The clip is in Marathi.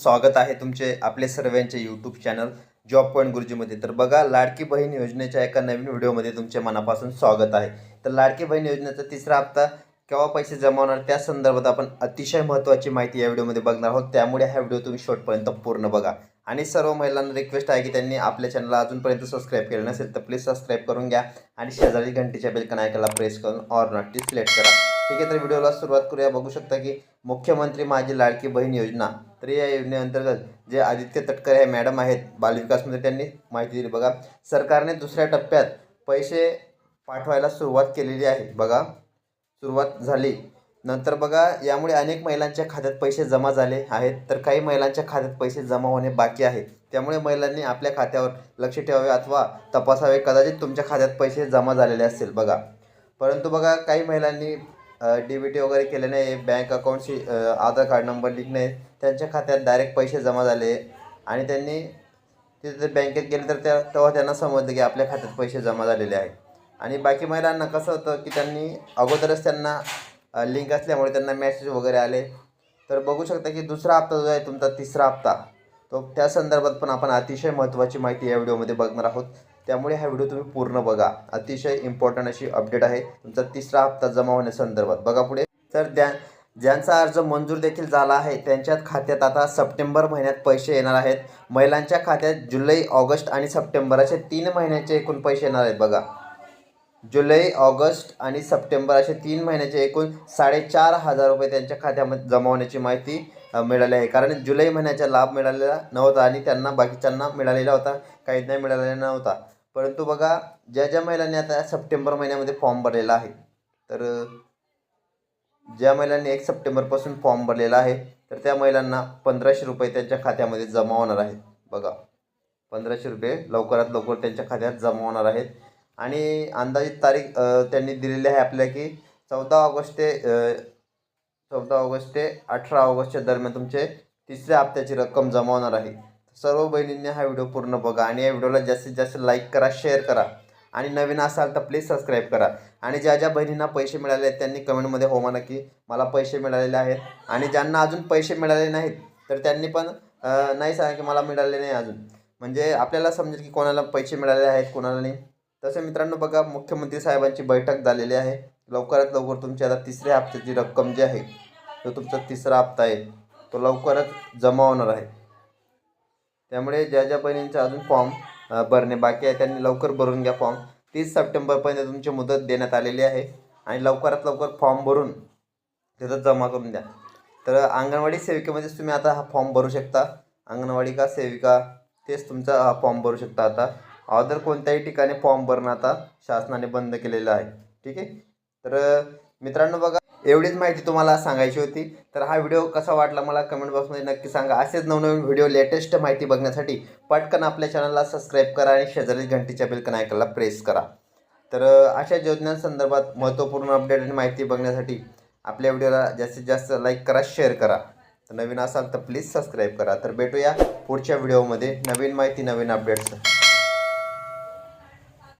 स्वागत आहे तुमचे आपले सर्वांचे यूट्यूब चॅनल जॉब पॉईंट गुरुजीमध्ये तर बघा लाडकी बहीण योजनेच्या एका नवीन व्हिडिओमध्ये तुमचे मनापासून स्वागत आहे. तर लाडकी बहीण योजनेचा तिसरा हप्ता केव्हा पैसे जमा होणार त्या संदर्भात आपण अतिशय महत्त्वाची माहिती या व्हिडिओमध्ये बघणार आहोत. त्यामुळे हा व्हिडिओ तुम्ही शेवटपर्यंत पूर्ण बघा. आणि सर्व महिलांना रिक्वेस्ट आहे की त्यांनी आपल्या चॅनलला अजूनपर्यंत सबस्क्राईब केलं नसेल तर प्लीज सबस्क्राईब करून घ्या. आणि शेजारी घंटीच्या बेलकन ऐकायला प्रेस करून ऑर नॉट सिलेक्ट करा. ठीक आहे तर व्हिडिओला सुरुवात करूया. बघू शकता की मुख्यमंत्री माझी लाडकी बहीण योजना. तर या योजनेअंतर्गत जे आदित्य तटकरे हे मॅडम आहेत बालविकासमध्ये त्यांनी माहिती दिली. बघा सरकारने दुसऱ्या टप्प्यात पैसे पाठवायला सुरुवात केलेली आहे. बघा सुरुवात झाली. नंतर बघा यामुळे अनेक महिलांच्या खात्यात पैसे जमा झाले आहेत. तर काही महिलांच्या खात्यात पैसे जमा होणे बाकी आहे. त्यामुळे महिलांनी आपल्या खात्यावर लक्ष ठेवावे अथवा तपासावे. कदाचित तुमच्या खात्यात पैसे जमा झालेले असतील. बघा परंतु बघा काही महिलांनी डी बी टी वगैरे केले नाही बँक अकाउंटशी आधार कार्ड नंबर लिंक नाही त्यांच्या खात्यात डायरेक्ट पैसे जमा झाले. आणि त्यांनी तिथे बँकेत गेले तर त्या तेव्हा त्यांना समजलं की आपल्या खात्यात पैसे जमा झालेले आहे आणि बाकी महिलांना कसं होतं की त्यांनी अगोदरच त्यांना लिंक असल्यामुळे त्यांना मेसेज वगैरे आले. तर बघू शकता की दुसरा हप्ता जो आहे तुमचा तिसरा हप्ता तो त्या संदर्भात पण आपण अतिशय महत्त्वाची माहिती या व्हिडिओमध्ये बघणार आहोत. त्यामुळे हा व्हिडिओ तुम्ही पूर्ण बघा. अतिशय इम्पॉर्टंट अशी अपडेट आहे. तुमचा तिसरा हप्ता जमा होण्यासंदर्भात बघा पुढे. तर द्या ज्यांचा अर्ज मंजूर देखील झाला आहे त्यांच्यात खात्यात आता सप्टेंबर महिन्यात पैसे येणार आहेत. महिलांच्या खात्यात जुलै ऑगस्ट आणि सप्टेंबर असे तीन महिन्याचे एकूण पैसे येणार आहेत बघा. जुलै ऑगस्ट आणि सप्टेंबर असे तीन महिन्याचे एकूण साडेचार हजार रुपये त्यांच्या खात्यामध्ये जमा होण्याची माहिती मिळाले आहे. कारण जुलै महिन्याचा लाभ मिळालेला नव्हता आणि त्यांना बाकीच्यांना मिळालेला होता. काहीच नाही मिळालेला नव्हता. परंतु बघा ज्या ज्या महिलांनी आता सप्टेंबर महिन्यामध्ये फॉर्म भरलेला आहे तर ज्या महिलांनी एक सप्टेंबरपासून फॉर्म भरलेला आहे तर त्या महिलांना पंधराशे रुपये त्यांच्या खात्यामध्ये जमा होणार आहेत. बघा पंधराशे रुपये लवकरात लवकर त्यांच्या खात्यात जमा होणार आहेत. आणि अंदाजित तारीख त्यांनी दिलेली आहे आपल्या की चौदा ऑगस्ट ते चौदा ऑगस्ट ते अठरा ऑगस्टच्या दरम्यान तुमचे तिसऱ्या हप्त्याची रक्कम जमा होणार आहे. सर्व बहिणींनी हा व्हिडिओ पूर्ण बघा आणि या व्हिडिओला जास्तीत जास्त लाईक करा शेअर करा आणि नवीन असाल तर प्लीज सबस्क्राईब करा. आणि ज्या ज्या बहिणींना पैसे मिळाले आहेत त्यांनी कमेंटमध्ये हो म्हणा की मला पैसे मिळालेले आहेत. आणि ज्यांना अजून पैसे मिळाले नाहीत तर त्यांनी पण नाही सांगा की मला मिळाले नाही अजून. म्हणजे आपल्याला समजेल की कोणाला पैसे मिळाले आहेत कोणाला नाही. तसे मित्रांनो बघा मुख्यमंत्री साहेबांची बैठक झालेली आहे. लवकरात लवकर तुमची आता तिसऱ्या हप्त्याची रक्कम जी आहे तो तुमचा तिसरा हप्ता आहे तो लवकरच जमा होणार आहे. त्यामुळे ज्या ज्या बहिणींचा अजून फॉर्म भरणे बाकी आहे त्यांनी लवकर भरून घ्या फॉर्म तीस सप्टेंबरपर्यंत तुमची मुदत देण्यात आलेली आहे आणि लवकरात लवकर फॉर्म भरून त्याचा जमा करून द्या. तर अंगणवाडी सेविकेमध्येच तुम्ही आता हा फॉर्म भरू शकता. अंगणवाडी का सेविका तेच तुमचा हा फॉर्म भरू शकता आता. अदर कोणत्याही ठिकाणी फॉर्म भरणं आता शासनाने बंद केलेलं आहे. ठीक आहे? तर मित्रांनो बघा एवढीच माहिती तुम्हाला सांगायची होती. तर हा व्हिडिओ कसा वाटला मला कमेंट बॉक्समध्ये नक्की सांगा. असेच नवनवीन व्हिडिओ लेटेस्ट माहिती बघण्यासाठी पटकन आपल्या चॅनलला सबस्क्राईब करा आणि शेजारी घंटीच्या बेलकन ऐकायला प्रेस करा. तर अशा योजनांसंदर्भात महत्त्वपूर्ण अपडेट आणि माहिती बघण्यासाठी आपल्या व्हिडिओला जास्तीत जास्त लाईक करा शेअर करा. तर नवीन असाल तर प्लीज सबस्क्राईब करा. तर भेटूया पुढच्या व्हिडिओमध्ये. नवीन माहिती नवीन अपडेट्स